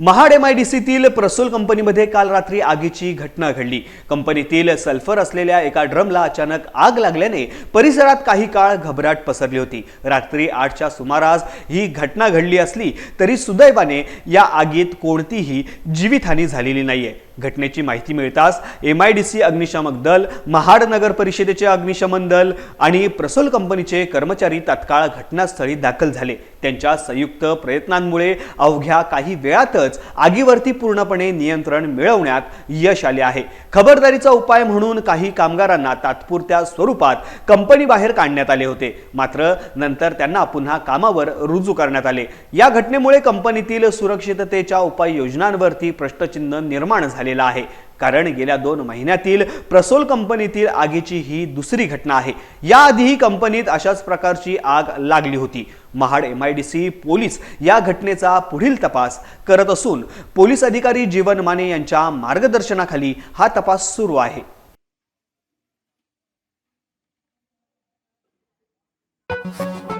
Mahad M I D सीतील प्रसोल कंपनीमध्ये काल रात्री आगीची घटना घडली. कंपनीतील सल्फर असलेल्या एका ड्रमला अचानक आग लागल्याने परिसरात काही काळ घबराट पसरली होती. रात्री आठच्या सुमारास ही घटना घडली असली तरी सुदैवाने या आगीत कोणतीही जीवितहानी झालेली नाहीये. घटनेची माहिती मिळताच एम आय डी सी अग्निशामक दल महाड नगर परिषदेचे अग्निशमन दल आणि प्रसोल कंपनीचे कर्मचारी तात्काळ घटनास्थळी दाखल झाले. त्यांच्या संयुक्त प्रयत्नांमुळे अवघ्या काही वेळातच आगीवरती पूर्णपणे नियंत्रण मिळवण्यात यश आले आहे. खबरदारीचा उपाय म्हणून काही कामगारांना तात्पुरत्या स्वरूपात कंपनीबाहेर काढण्यात आले होते. मात्र नंतर त्यांना पुन्हा कामावर रुजू करण्यात आले. या घटनेमुळे कंपनीतील सुरक्षिततेच्या उपाययोजनांवरती प्रश्नचिन्ह निर्माण झालेलं आहे. कारण गेल्या दोन महिन्यातील प्रसोल कंपनीतील आगीची ही दुसरी घटना आहे याआधीही कंपनीत अशाच प्रकारची आग लागली होती Mahad M I D C police या घटनेचा पुढील तपास करत असून पोलीस अधिकारी जीवन माने यांच्या मार्गदर्शनाखाली हा तपास सुरू आहे Thank you.